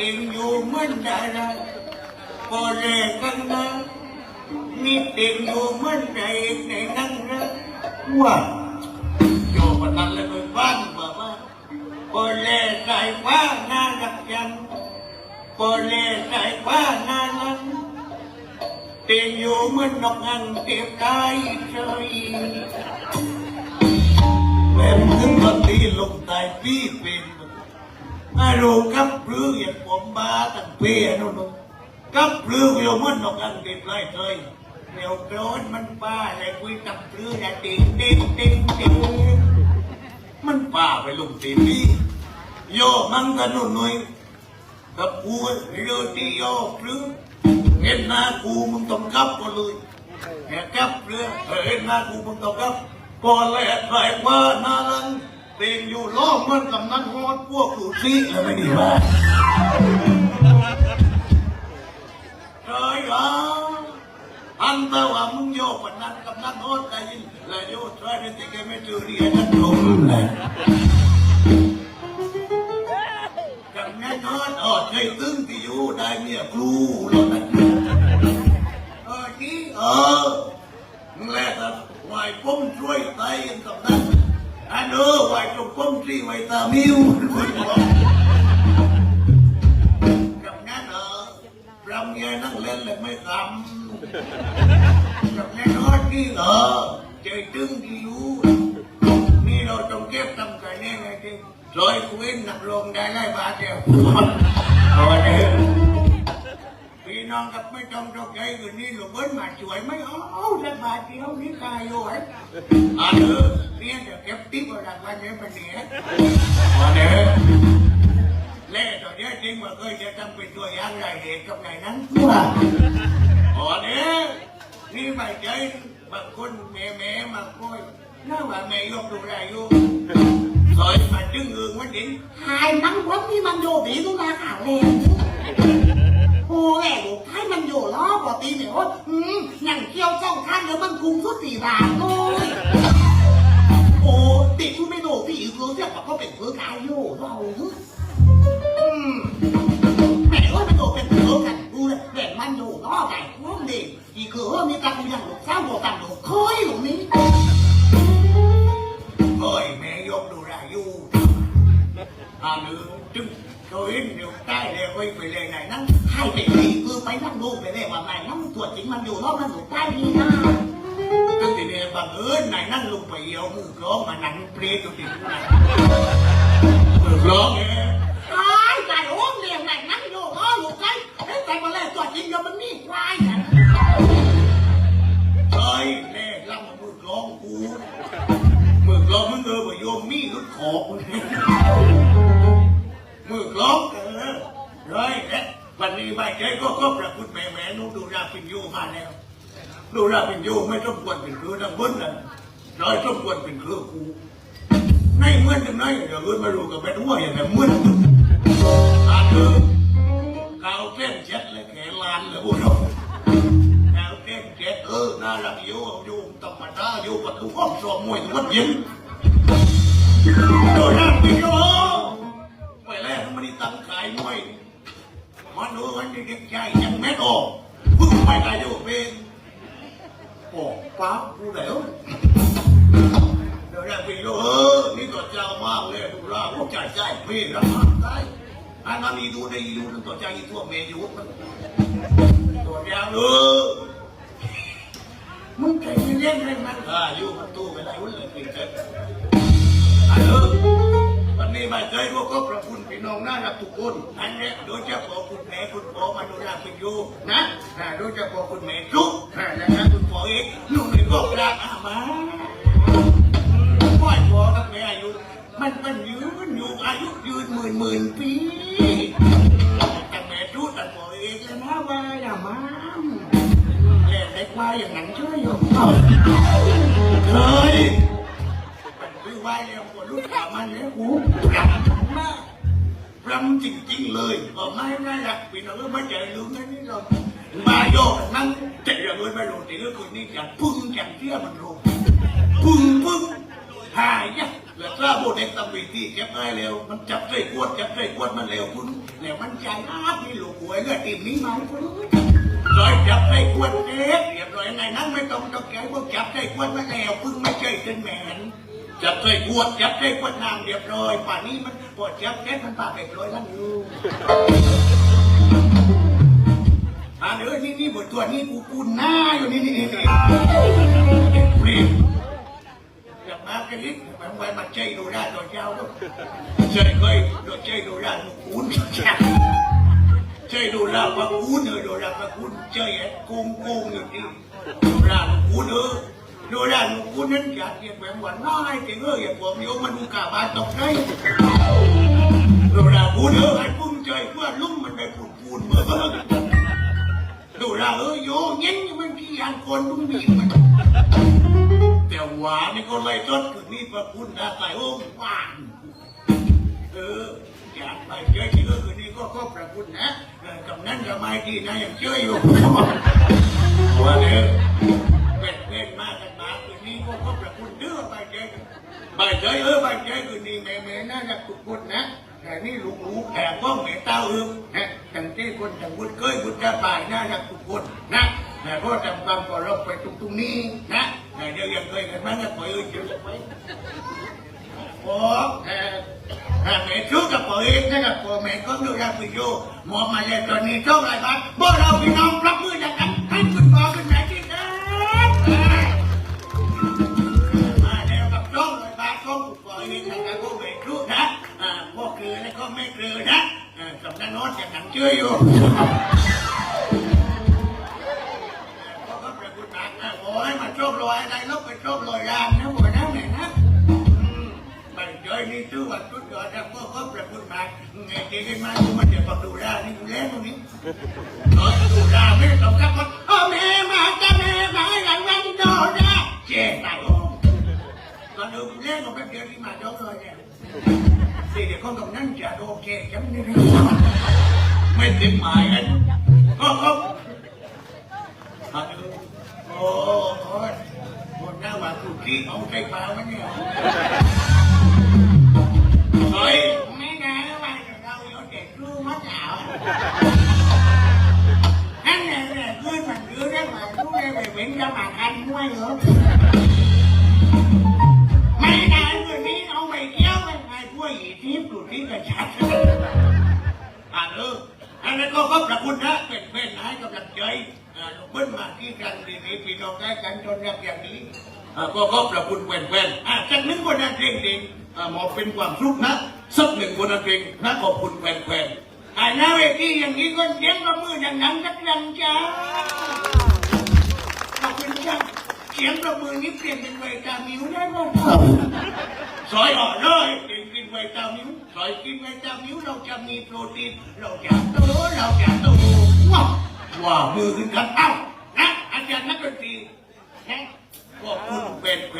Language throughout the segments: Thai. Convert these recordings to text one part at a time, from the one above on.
ติงอยู่เหมือนดาราพอแลกกันนะมีติงอยู่เหมือนใจในนั่งนะว่าโยมนั้นเลยไปบ้านมาว่าพอแลกใจว่าน่ารักจังพอแลกใจว่าน่ารักติงอยู่เหมือนนกอันเก็บได้เฉยแม่ถึงวันนี้ลงใตายพี่เป็น มาดูกับปลื้ออย่างผมบ้าตั้งเปียนู่นนู่นกับปลื้อโยมันนกันเด็ดไรเลยเดี๋ยวโดนมันป้าอะไรคุยกับปลื้อนะติงติงติงติงมันป้าไปลงตีนี้โยมันกันนู่นนู่นกับกูเรือที่โยปลื้อเห็นหน้ากูมึงต้องกับก็เลยแค่กับเรือเห็นหน้ากูมึงต้องกับก่อนแรกใครว่านารัง เตียงอยู่ล้อเหมันกับนั้นฮอดพวกอยู่ซีแล้วไม่ดีว่าเฮ้ยอะอันเตว่ามึงโยกวันนั้นกับนั้นฮอดกันยินแล้วโยกช่วยได้ติแกไม่จืดเรียนันั่นเลยกับแน่นอนอ๋อใจตึงที่อยู่ได้เมียครูแล้วนะเออที่เออมึงแลกกันไหวป้มช่วยไตกับนั้น อันเออไหวตรงป้มที่ไหวตามิวคุยบอกกับนั้นเออรำเนียนั่งเล่นเล พี่น้องกับไม่ต้องตกใจคืนนี้หลวงเบิ้ลมาช่วยไม่เอาเอาแต่บาทเดียวนี่กายอยู่ไอ้อันเออเรียจะเก็บติ๊บเอาดักวันนี้เป็นเนี่ยอันเออเล่ตัวเนี้จริงว่าเคยจะทำเป็นตัวอย่างไรเหตุกับไหนนั้นว่าอันเออนี่ไม่ใจบางคนแม่แม่มาคอยน่าว่าแม่ยกดูไรอยู่ซอยมาจึงเอือ แหล่ให้มันอยู่รอบกว่าตีเหนียวอืมหนังเคี้ยวจ้องข้างเดียวมันคุ้มสุกสี่บาทเลยโอ้ติดคุณไม่โดนที่อีกเรื่องเทียบก็เป็นเพื่อนการโย่เรา ดูราเปินโยไม่ต้องควรเป็นคือนักบุญนะร้อยต้องควรเป็นคือกูในเมื่อนจังไหนเดี๋ยวเอิ้มาดูกับแม่ทั่วอย่างแบบมึนอานเออข่าวแก้มเจ็ดเลยแขนลานเลยพวกเราแนวเก่งเจ็ดเออน่ารักอยู่อยู่ธรรมดาอยู่ประตูห้องสอบมวยทุกวันเย็นโดนนั่งไปโยไปแล้วมันได้ตั้งขายมวยมันดูมันได้เด็กใจยังแม่ออกพึ่งไปได้อยู่เป็น โอ้ป้ากูแล้วเดี๋ยวแรกพี่โยเออนี่ก็เจ้ามากเลยดูราพวกใจใจพี่รับมาได้อันนั้นมีดูในดูนั่นตัวใจทั่วเมยูมันตัวยาวเลยมึงใจเย็นๆให้มันอ่าอยู่มันตัว ไม่เคยพวกก็ประคุณพี่น้องน่ารักทุกคนอันเนี้ยโดยเฉพาะคุณแม่คุณพ่อมาดูแลคุณอยู่นะโดยเฉพาะคุณแม่จุ๊บอ่าแล้วนะคุณพ่อเองหนุ่มในก็รักอามาพ่อพ่อกับแม่อายุมันมันยืนอยู่อายุยืนหมื่นหมื่นปีแต่แม่รู้แต่ตัวเองแล้วนะว่าอย่ามาเล่นเด็กว่าอย่างนั้นเชื่ออยู่เคยมันคือ ว่าเรียกว่ารุ่นขามันเนี่ยกูรำมากรำจริงๆเลยก็ไม่น่ารักพี่น้องก็ไม่ใจรู้นะนี่เรามาโยกนั่งเจ๋งเลยไม่รู้แต่ก็คนนี้จะพึ่งจังเที่ยมันรู้พึ่งพึ่งหายเนี่ยแล้วกล้าโบเด็กตำบีที่เก็บได้เร็วมันจับได้กวดจับได้กวดมันเร็วคุณแล้วมันใจอาบนี่หลูกหวยก็ตีนี้มาคุณร้อยจับได้กวดเด็กเรียบร้อยไงนั้นไม่ต้องตกใจพวกจับได้กวดมาแล้วพึ่งไม่ใช่เป็นแมน จับได้กวดจับได้กวดนางเรียบร้อยป่านนี้มันปวดจับแก๊สมันปากเรียบร้อยแล้วอยู่อ่าเดี๋ยนี่นี่บทตัวนี้กูกูหน้าอยู่นี่นี่นี่นี่รีบอย่ามากันนิดมันไว้มาใจดูได้ตัวเจ้าด้วยใจเคยดูใจดูได้ดูคุ้นใจดูได้ปะคุ้นเออดูได้ปะคุ้นใจไอ้กุ้งกุ้งอยู่ที่ดูได้คุ้นเออ ดูด้านคุ้นนั้นอยากเก็บแบบหวานน้อยแต่งเอออย่าผมโยมมันดูกาบานตกใจดูด้คุ้นเออไอ้กุ้งใจเพื่อลุ่มมันไปปุ่นปุ่นเมื่อดูด้านเออโยเงี้ยมันกี่ยางคนลุ่มบีมันแต่หวานนี่ก็เลยจดคือนี่พระคุณนะใส่โอ้งว่างเอออยากไปเจอที่เออคืนนี้ก็ก็พระคุณนะกับนั้นก็ไม่ดีนะยังเชื่ออยู่ว่าเนี่ย ก็ก็พระคุณเด้อไปเจอกันไปเจอเออไปเจอคืนนี้แม่แม่น่าจะทุกคนนะ แต่นี่ลูกลูกแอบก็แม่เต้าเออนะทั้งที่คนทั้งบุญเคยบุญจะไปน่าจะทุกคนนะแต่ก็ทำความเคารพไปตรงตรงนี้นะแต่เดี๋ยวยังเคยกันมั้งนะปล่อยเออเดี๋ยวจะไปโอ้เออถ้าแม่ชู้กับพ่อเองนะครับพ่อแม่ก็ดูแลพี่โยมองมาเลยตอนนี้เท่าไรบ้างบ่เราพี่น้องรับมืออย่างกัน คุณพ่อเองนะครับก็ไม่รู้นะอ่าพ่อคือแล้วก็ไม่คือนะอ่าสำนักโน้ตอย่างนั้นเชื่ออยู่พ่อก็ประคุณมากนะโอ้ยมาโชคลอยอะไรลบไปโชคลอยรานนะหัวหน้าแม่นะมันเจอนี่ชื่อว่าชุดยอดแล้วก็ก็ประคุณมาไงเด็กมาดูมันเดี๋ยวก็ดูได้นี่ดูแลตรงนี้เออดูได้ไม่ต้องกับมันพ่อแม่มาจะแม่มาหลังวันโดนนะเจ๊ตายโอ้ ตอนดูเล่นกับเดียวที่มาโดนเลยเนี่ยสิเดี๋ยวคนกับนั่นจะโอเคจำนี่ไม่ติดหมายกันก็ก็โอ้โหคนหน้าว่าคุกกี้เอาใจฟ้ามันเนี่ย ก็ขอบพระคุณนะเป็นเพื่อนให้กำลังใจอ่าลูกเบิ้ลมาที่กันดีๆพี่น้องได้กันจนรับอย่างนี้อ่าก็ขอบพระคุณแควนๆอ่าสักหนึ่งบทนักเพลงเองอ่าหมอเป็นความสุขนะสักหนึ่งบทนักเพลงนะขอบคุณแควนๆอ่าหน้าเวทีอย่างนี้ก็เสียงประมืออย่างนั้นสักดังจ้าขอบคุณจ้าเสียงประมือนี้เปลี่ยนเป็นไวตามิวได้ไหมซอยอ่อนเลย กินไวตามิวซอยกินไวตามิวเราจะมีโปรตีนเราจะโตเราจะโตว้าวว้าวมือขึ้นกันเอ้านะอาจารย์นักดนตรีนะขอบคุณเป็นเ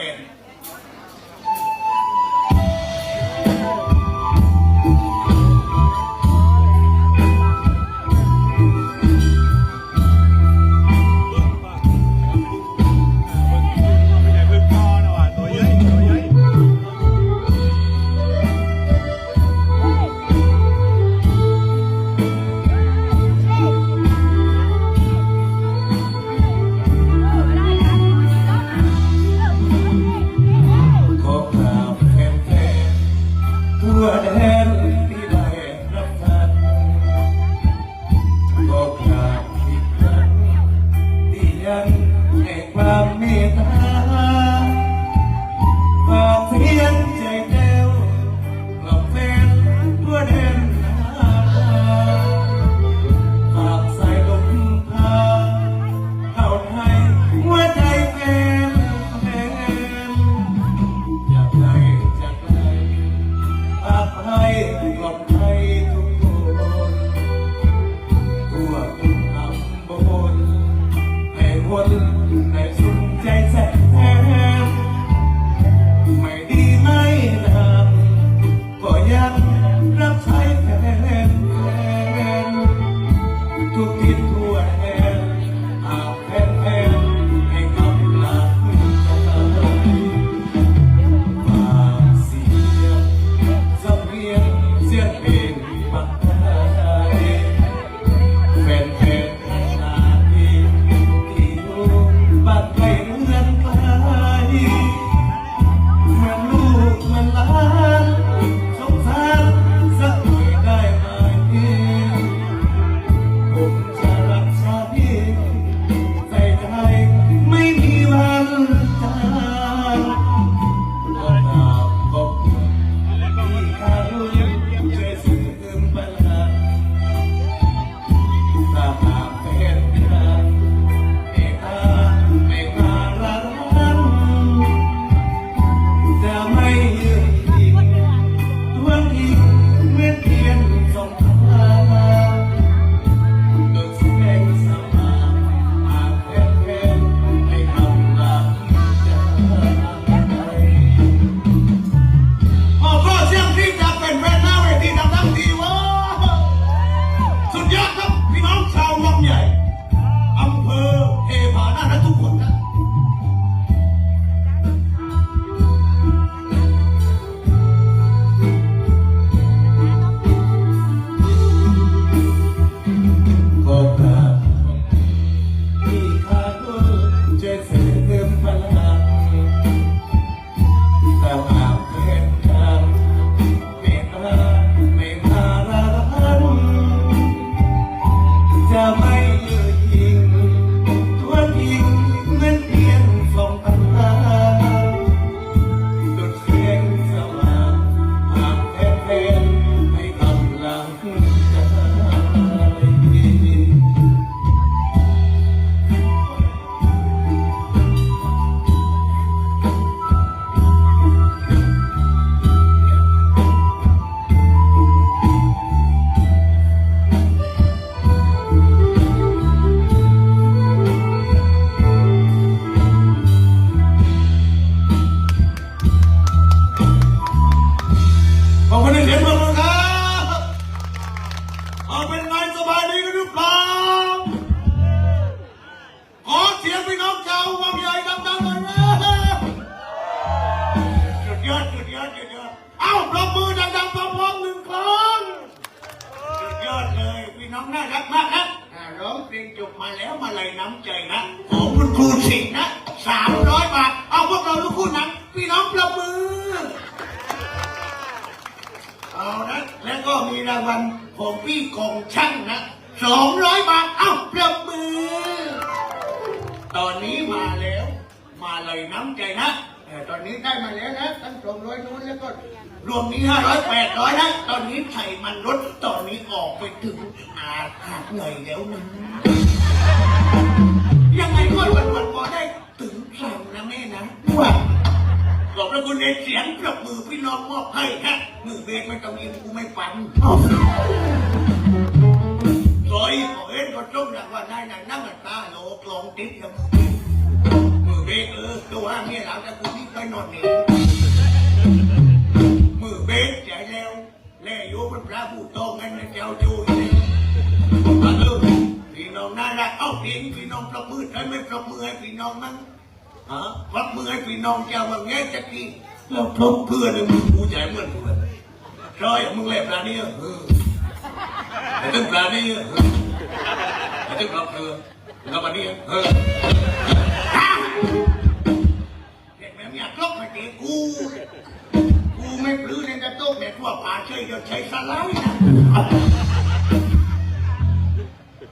แต่ น้ำใจนะ ของคุณครูสิงห์นะสามร้อยบาท เอาพวกเราทุกคนนะพี่น้องปรบมือ เอานะ แล้วก็มีรางวัลของพี่กองช่างนะสองร้อยบาท เอาปรบมือ ตอนนี้มาแล้ว มาเลยน้ำใจนะแต่ตอนนี้ได้มาแล้วนะตั้งสองร้อยนู้นแล้วก็รวมนี้ห้าร้อยแปดร้อยนะ ตอนนี้ไถ่มันลด ตอนนี้ออกไปถึงอาขาดเหนื่อยแล้วนะ ยังไงก็วันวันพอได้ถึงสั่งนะแม่นะว่าขอบพระคุณในเสียงปรบมือพี่น้องมอบให้นะมือเบสไม่ต้องยินกูไม่ฟันซอยขอเอ็นก็ต้มหลักว่าได้นั่งนั่งตาโลกลองติดกับมือเบสเออตัวเมียเราจะกูนี่ไปนอนนี่มือเบสใจแล้วแล่โยมันพระผู้โตงั้นนเจ้าจู เอ้าเพียงพี่น้องปรบมือได้ไหม่ปรบมือให้พี่น้องมั้งฮะวัดมือให้พี่น้องเจ้าว่าแง่จะกี้แล้วพบเพื่อนมึงกูใจเหมือนเพื่อนรอยมึงเล็บปลาเนี่ยเออไอ้ตึ้งปลาเนี่ยเออไอ้ตึ้งปลาเออแล้วปลาเนี่ยเออเด็กแม่งอยกลบมาเจอกูกูไม่ปลื้มในกระโต๊ะแต่ทั่วป่าเฉยเดี๋ยวใช้สไลด์นะ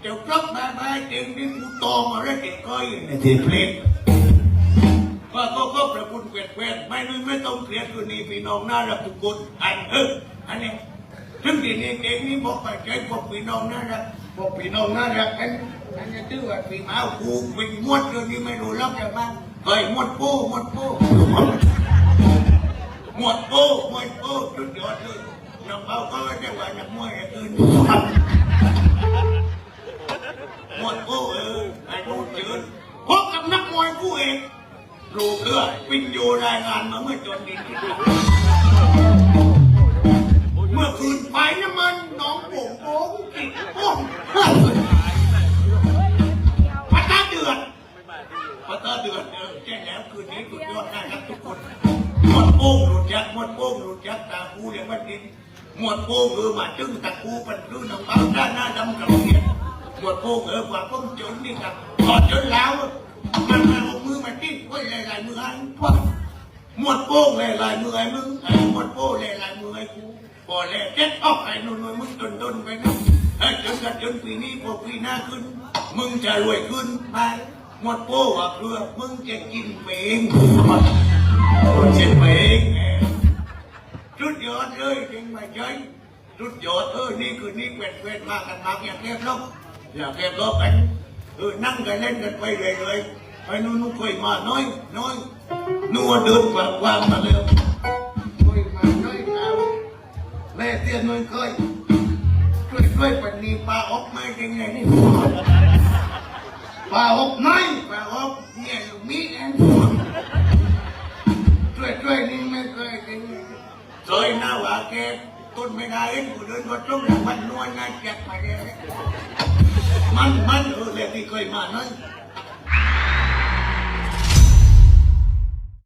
เดี๋ยวกลับมาบ้านเด็กนี่กูตองอะไรเด็กก้อยในทีเพลงว่าก็ก็ประคุณเกวดเกวดไม่นึกไม่ต้องเครียดคือนี่พี่น้องน่ารักทุกคนอันเอออันนี้ถึงที่นี่เองนี่บอกไปใจพวกพี่น้องน่ารักพวกพี่น้องน่ารักอันอันนี้ถือว่าพี่มากูเป็นมวดเดี๋ยวนี้ไม่รู้รับจากบ้านเฮ้ยมวดโป้มวดโป้มวดโป้มวดโป้สุดยอดเลยน้องเบาก็จะว่านักมวยอย่างอื่นห มวดโป้เออไอ้โน้ตเจินโอ้กูเองรูเพื่อปินโยรายงานมาเมื่อจนดินที่ดีเมื่อคืนไปน้ำมันน้องโป่งโป่งกินโป่งพัตาเดือดพัตาเดือดเออแจ้งแล้วคืนนี้สุดยอดนะครับทุกคนหมดโป่งหลุดยักษ์หมดโป่งหลุดยักษ์ตาคูเรียกว่าดินหมดโป่งเออมาจึงตะคูปันดูน้องเบ้าด้านหน้าดำกับเขียน หมดโป่งเออกว่าต้มจนนี่ครับพอจนแล้วมันมาเอมือมาติ้งไว้ลายลายมืออันพวกหมดโป้งลายลายมือไอ้มึงไอ้หมดโป้งลายลายมือไอ้กูพอแล้วเจ็ดออกไอ้นุ่นมึงจนจนไปนะไอ้จนกันจนปีนี้พอปีหน้าขึ้น มึงจะรวยขึ้นไปหมดโป้ว่าเพื่อมึงจะกินเองเช่นเองชุดยอดเลยจริงไหมใจชุดยอดเออนี่คือนี่เวทเวทมากันมาอย่างเรียบร้อย อย่าเรียบร้อยกันเออนั่งกันเล่นกันไปเลยเลยไปนู่นนู่นเคยมาน้อยน้อยนัวเดินกว่ากว่ามาเร็วเคยมาน้อยแล้วแม่เตี้ยน้อยเคยช่วยช่วยปันนี้ปลาออกมาจังไงนี่ปลาออกไหมปลาออกเนี่ยมีเองช่วยช่วยนี่ไม่เคยจริงซอยหน้าว่าแกต้นไม่ได้เองกูเดินวัดลงแล้วมันนวลงานแจกไปเลย มันมันเออเรียกที่เคยมานั่น